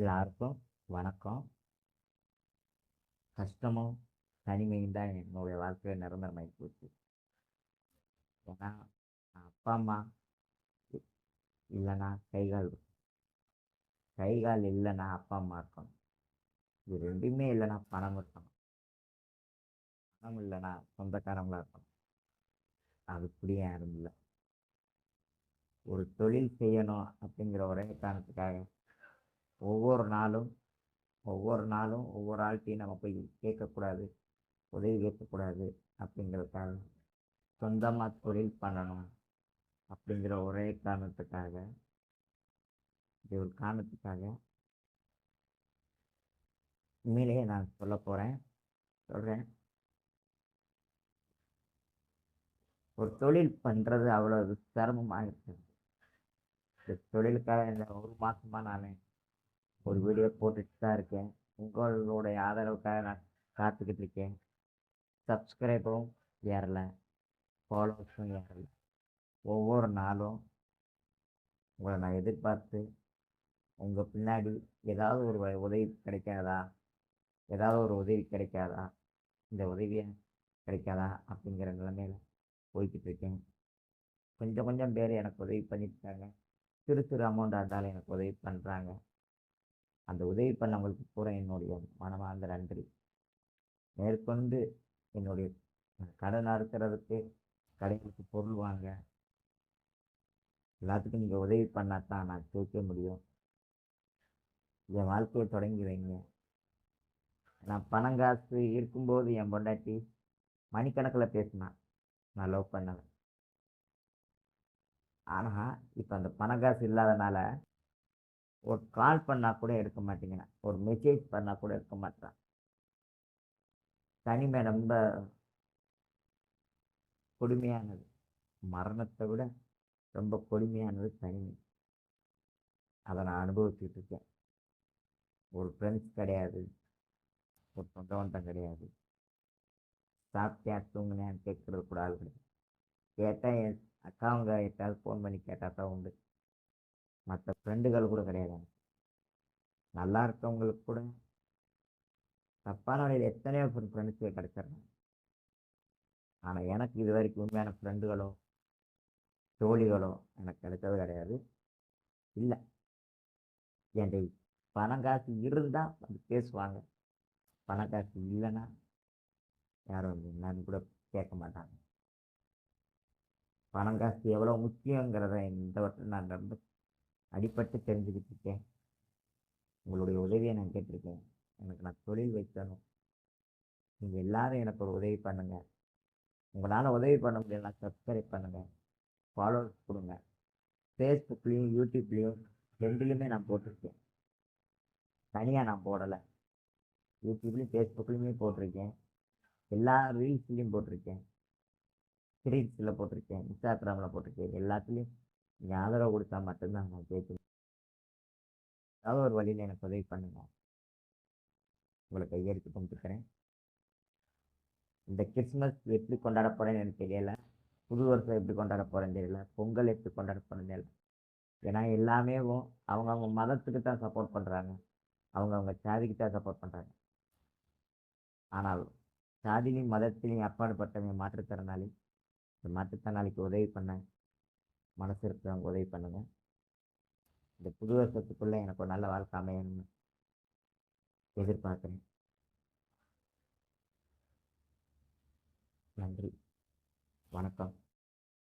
எல்லாருக்கும் வணக்கம். கஷ்டமும் தனிமையும் தான் என்னுடைய வாழ்க்கையில் நிரந்தரமாகி போச்சு. ஏன்னா அப்பா அம்மா இல்லைன்னா கை கால் கை கால் இல்லைன்னா அப்பா அம்மா இருக்கணும். இது ரெண்டுமே இல்லைன்னா பணம் இருக்கணும். பணம் இல்லைன்னா சொந்தக்காரங்களா இருக்கணும். அது இப்படியே யாரும் இல்லை. ஒரு தொழில் செய்யணும் அப்படிங்கிற ஒரே காரணத்துக்காக ஒவ்வொரு நாளும் ஒவ்வொரு நாளும் ஒவ்வொரு ஆள்கிட்டையும் நம்ம போய் கேட்கக்கூடாது உதவி கேட்கக்கூடாது அப்படிங்கிறதுக்காக சொந்தமாக தொழில் பண்ணணும் அப்படிங்கிற ஒரே காரணத்துக்காக இது ஒரு காரணத்துக்காக உண்மையிலேயே நான் சொல்ல போகிறேன் சொல்கிறேன் ஒரு தொழில் பண்ணுறது அவ்வளோ சிரமமாக இருக்குது. இந்த தொழிலுக்காக இந்த ஒரு மாதமாக நான் ஒரு வீடியோ போட்டுட்டு தான் இருக்கேன். உங்களுடைய ஆதரவுக்காக நான் காத்துக்கிட்டு இருக்கேன். சப்ஸ்கிரைபரும் ஏறலை. ஃபாலோவர்ஸும் ஏறலை. ஒவ்வொரு நாளும் உங்களை நான் எதிர்பார்த்து உங்கள் பின்னாடி ஏதாவது ஒரு உதவி கிடைக்காதா? ஏதாவது ஒரு உதவி கிடைக்காதா? இந்த உதவியை கிடைக்காதா? அப்படிங்கிற நிலைமையில் போய்கிட்டு இருக்கேன். கொஞ்சம் கொஞ்சம் பேர் எனக்கு உதவி பண்ணியிருக்காங்க சிறு சிறு அமௌண்ட் இருந்தாலும் எனக்கு உதவி பண்ணுறாங்க அந்த உதவி பண்ணவங்களுக்கு பூரா என்னுடைய மனமார்ந்த நன்றி மேற்கொண்டு என்னுடைய கடன் அறுக்கிறதுக்கு கடைகளுக்கு பொருள் வாங்க. எல்லாத்துக்கும் நீங்கள் உதவி பண்ணால் தான் நான் ஜெயிக்க முடியும். என் வாழ்க்கையை தொடங்கி வைங்க. நான் பணம் காசு இருக்கும்போது என் பொண்டாட்டி மணிக்கணக்கில் பேசினான் நான் லவ் பண்ணவன். ஆனால் இப்போ அந்த பணம் காசு இல்லாதனால ஒரு கால் பண்ணால் கூட எடுக்க மாட்டேங்கிறான். ஒரு மெசேஜ் பண்ணால் கூட எடுக்க மாட்டான் தனிமை ரொம்ப கொடுமையானது. மரணத்தை விட ரொம்ப கொடுமையானது தனிமை. அதை நான் அனுபவிச்சுட்டு இருக்கேன். ஒரு ஃப்ரெண்ட்ஸ் கிடையாது. ஒரு சொந்த கிடையாது. சாப்பிட்டியா தூங்கினேன்னு கேட்கறது கூட ஆள் கிடையாது. கேட்டால் என் அக்காவுங்க எட்டாவது ஃபோன் பண்ணி கேட்டால் தான் உண்டு. மற்ற ஃப்ரெண்டுகள் கூட கிடையாது நல்லா இருக்கவங்களுக்கு கூட. தப்பான வழியில் எத்தனையோ ஃப்ரெண்ட்ஸுகள் கிடைச்சிடுறாங்க ஆனால் எனக்கு இது வரைக்கும் உண்மையான ஃப்ரெண்டுகளோ தோழிகளோ எனக்கு கிடைச்சது கிடையாது. இல்லை. என்கிட்ட பணம் காசு இருந்தால் வந்து பேசுவாங்க. பணம் காசு இல்லைன்னா யாரும் என்னன்னு கூட கேட்க மாட்டாங்க. பணம் காசு எவ்வளோ முக்கியங்கிறத இந்த வருஷம் நான் ரொம்ப அடிப்பட்டு தெரிஞ்சுக்கிட்டு இருக்கேன் உங்களுடைய உதவியை நான் கேட்டிருக்கேன். எனக்கு நான் தொழில் வைக்கணும். நீங்கள் எல்லாரும் எனக்கு ஒரு உதவி பண்ணுங்கள் உங்களால் உதவி பண்ண முடியலன்னா சப்ஸ்கிரைப் பண்ணுங்கள் ஃபாலோவர்ஸ் கொடுங்க. ஃபேஸ்புக்லேயும் யூடியூப்லேயும் ரெண்டுலேயுமே நான் போட்டிருக்கேன். தனியாக நான் போடலை. யூடியூப்லேயும் ஃபேஸ்புக்லேயுமே போட்டிருக்கேன். எல்லா ரீல்ஸ்லேயும் போட்டிருக்கேன். ரீல்ஸில் போட்டிருக்கேன். இன்ஸ்டாகிராமில் போட்டிருக்கேன். எல்லாத்துலேயும் நீங்கள் ஆதரவு கொடுத்தா மட்டும்தான் நான் கேட்குறேன் ஏதாவது ஒரு வழியில் எனக்கு உதவி பண்ணுங்க. உங்களை கையெழுத்து கும்பிட்டுக்கிறேன் இந்த கிறிஸ்மஸ் எப்படி கொண்டாட போகிறேன்னு எனக்கு தெரியலை. புது வருஷம் எப்படி கொண்டாட போகிறேன்னு தெரியல. பொங்கல் எப்படி கொண்டாட போகிறேன்னு தெரியல. ஏன்னா எல்லாமே அவங்கவுங்க மதத்துக்கு தான் சப்போர்ட் பண்ணுறாங்க அவங்கவுங்க ஜாதிக்கு தான் சப்போர்ட் பண்ணுறாங்க ஆனால் சாதிலையும் மதத்திலையும் அப்பாடுபட்டவங்க மாற்றுத்திறனாளி இந்த மாற்றுத்திறனாளிக்கு உதவி பண்ண மனசு இருக்கிறவங்க உதவி பண்ணுங்க. இந்த புது வருஷத்துக்குள்ளே எனக்கு ஒரு நல்ல வாழ்க்கை அமையணும்னு எதிர்பார்க்குறேன். நன்றி. வணக்கம்.